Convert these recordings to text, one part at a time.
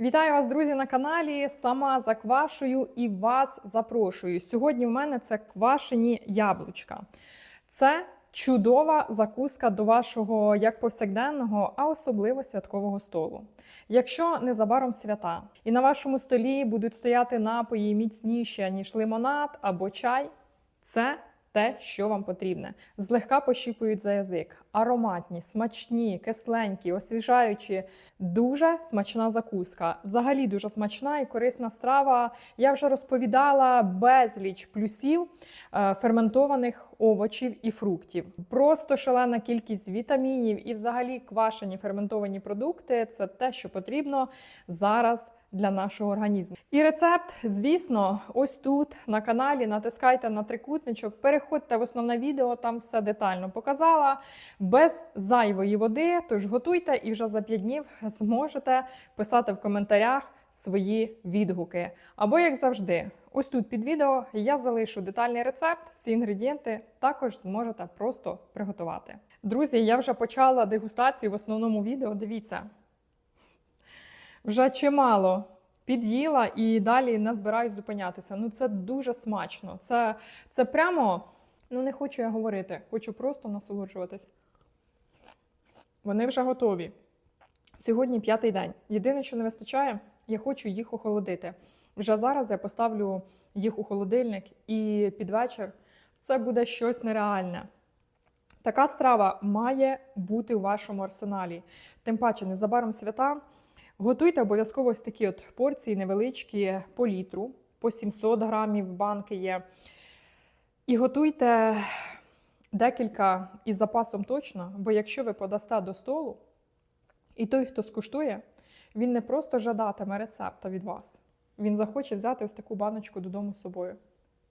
Вітаю вас, друзі, на каналі. Сама заквашую і вас запрошую. Сьогодні в мене це квашені яблучка. Це чудова закуска до вашого як повсякденного, а особливо святкового столу. Якщо незабаром свята, і на вашому столі будуть стояти напої міцніші, ніж лимонад або чай, це те, що вам потрібне. Злегка пощіпують за язик, ароматні, смачні, кисленькі, освіжаючі. Дуже смачна закуска. Взагалі дуже смачна і корисна страва. Я вже розповідала безліч плюсів е, ферментованих овочів і фруктів. Просто шалена кількість вітамінів і, взагалі, квашені ферментовані продукти це те, що потрібно зараз для нашого організму. І рецепт, звісно, ось тут на каналі. Натискайте на трикутничок, переходьте в основне відео, там все детально показала. Без зайвої води. Тож готуйте і вже за 5 днів зможете писати в коментарях свої відгуки. Або, як завжди, ось тут під відео я залишу детальний рецепт, всі інгредієнти також зможете просто приготувати. Друзі, я вже почала дегустацію в основному відео. Дивіться, вже чимало під'їла і далі не збираюсь зупинятися. Ну це дуже смачно. Це, це прямо, ну не хочу я говорити, хочу просто насолоджуватись. Вони вже готові. Сьогодні п'ятий день. Єдине, що не вистачає, я хочу їх охолодити. Вже зараз я поставлю їх у холодильник і під вечір це буде щось нереальне. Така страва має бути у вашому арсеналі. Тим паче, незабаром свята. Готуйте обов'язково ось такі от порції невеличкі по літру, по 700 грамів банки є. І готуйте декілька із запасом точно, бо якщо ви подасте до столу, і той, хто скуштує, він не просто жадатиме рецепта від вас, він захоче взяти ось таку баночку додому з собою.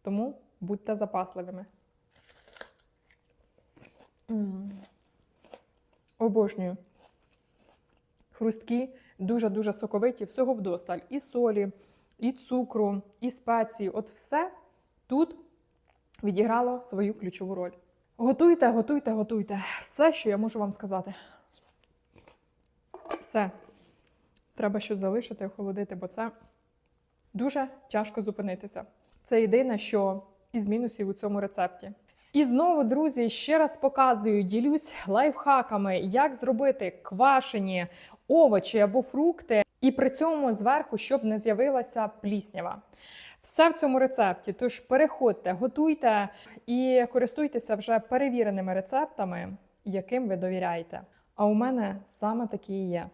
Тому будьте запасливими. М. Обожнюю. Хрусткі, дуже-дуже соковиті, всього вдосталь. І солі, і цукру, і спеції. От все тут відіграло свою ключову роль. Готуйте, готуйте, готуйте. Все, що я можу вам сказати. Все. Треба щось залишити, охолодити, бо це дуже тяжко зупинитися. Це єдине, що із мінусів у цьому рецепті. І знову, друзі, ще раз показую, ділюсь лайфхаками, як зробити квашені овочі або фрукти, і при цьому зверху, щоб не з'явилася пліснява. Все в цьому рецепті. Тож переходьте, готуйте і користуйтеся вже перевіреними рецептами, яким ви довіряєте. А у мене саме такі є.